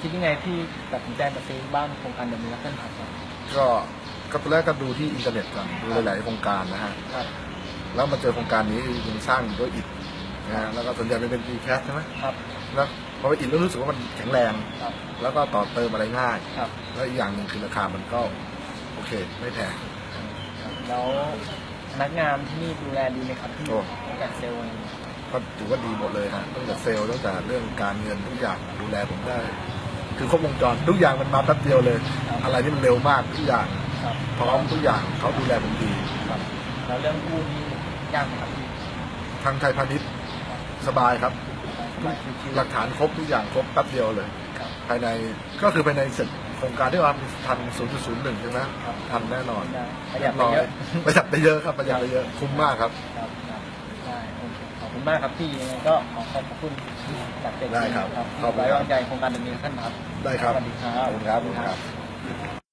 คิดยังไงที่ตัดสินใจมาซื้อบ้านโครงการเดอะมิลเลอร์ครับก็ก็ตอนแรกก็ดูที่อินเทอร์เน็ตก่อนดูหลายๆโครงการนะฮะครับ แล้วมาเจอโครงการนี้มันสร้างด้วยอิฐนะฮะแล้วก็ส่วนใหญ่เป็นเป็นดีแคสใช่ไหมครับ แล้วพอไปอิฐแล้วรู้สึกว่ามันแข็งแรง ครับ แล้วก็ต่อเติมอะไรง่าย ครับ แล้วอีกอย่างหนึ่งคือราคามันก็โอเคไม่แพง แล้วพนักงานที่นี่ดูแลดีไหมครับที่โอ้จากเซลล์เองก็ถือว่าดีหมดเลยฮะตั้งแต่เซลล์ตั้งแต่เรื่องการเงินทุกอย่างดูแลผมได้ คือครบวงจรทุกอย่างมันมาแป๊บเดียวเลยอะไรที่มันเร็วมากทุกอย่างครับพร้อมทุกอย่างเขาดูแลผมดี ครับแล้วเรื่องกู้นี่ยากไหมครับพี่ทางไทยพาณิชย์สบายครับ สบายชิวหลักฐานครบทุกอย่างครบแป๊บเดียวเลย ๆครับภายในก็คือภายในเสร็จโครงการที่ว่าทัน 0.01 ใช่ไหมครับทันแน่นอนได้ประหยัดไปเยอะ ประหยัดไปเยอะครับประหยัดไปเยอะคุ้มมากครับ ครับครับได้โอเค ขอบคุณมากครับพี่ยังไงก็ขอขอบคุณจากเด็กได้ครับครับขอบคุณไว้ครับวางใจโครงการเดอะมิลเลอร์ครับได้ครับสวัสดีครับ ขอบคุณครับขอบคุณครับ